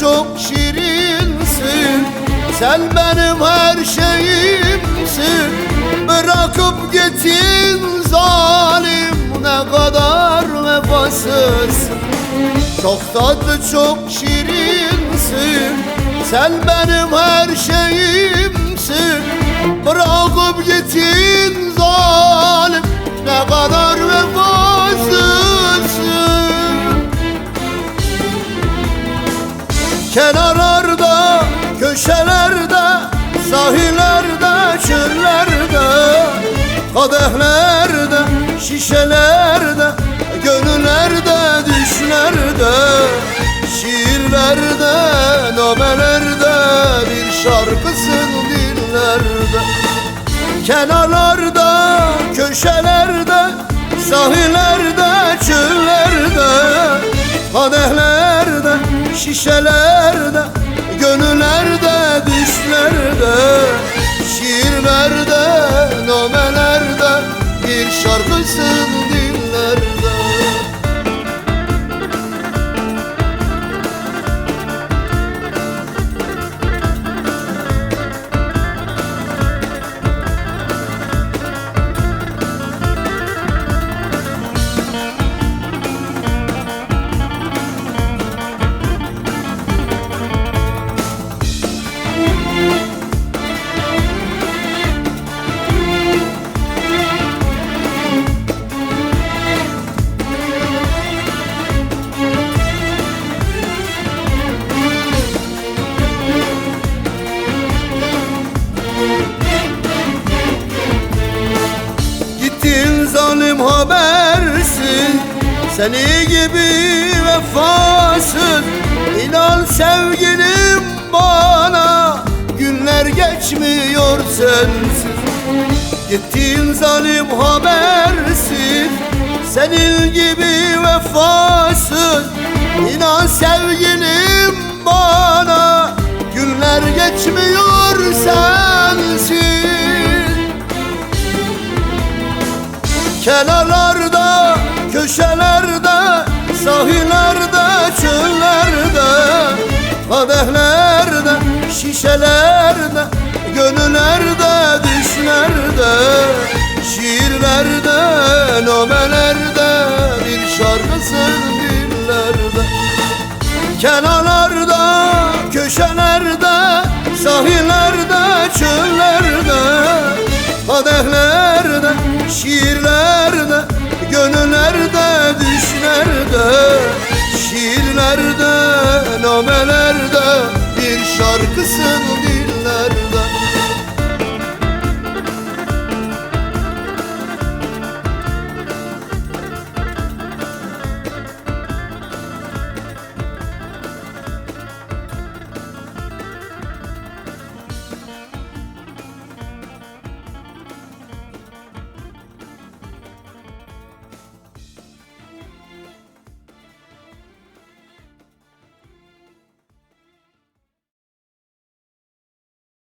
çok şirinsin. Sen benim her şeyimsin. Bırakıp gittin zalim. Ne kadar vefasızsın. Çok tatlı çok şirinsin. Sen benim her şeyimsin Kenarlarda, köşelerde, sahillerde, çöllerde Kadehlerde, şişelerde, gönüllerde, düşlerde Şiirlerde, namelerde, bir şarkısın dillerde. Kenarlarda, köşelerde, sahillerde, çöllerde Kadehlerde, şişelerde, bir Gittin zalim habersiz Seni gibi vefasız İnan sevgilim bana. Günler geçmiyor sensiz. Gittin zalim habersiz Senin gibi vefasız İnan sevgilim bana. Günler geçmiyor sensiz Kenarlarda, köşelerde, sahillerde, çöllerde Kadehlerde, şişelerde, gönüllerde, düşlerde Şiirlerde, nomelerde, bir şarkısın dillerde Kenarlarda, köşelerde, sahillerde, çöllerde Kadehlerde, şiirlerde, düşlerde Şiirlerde, şarkısın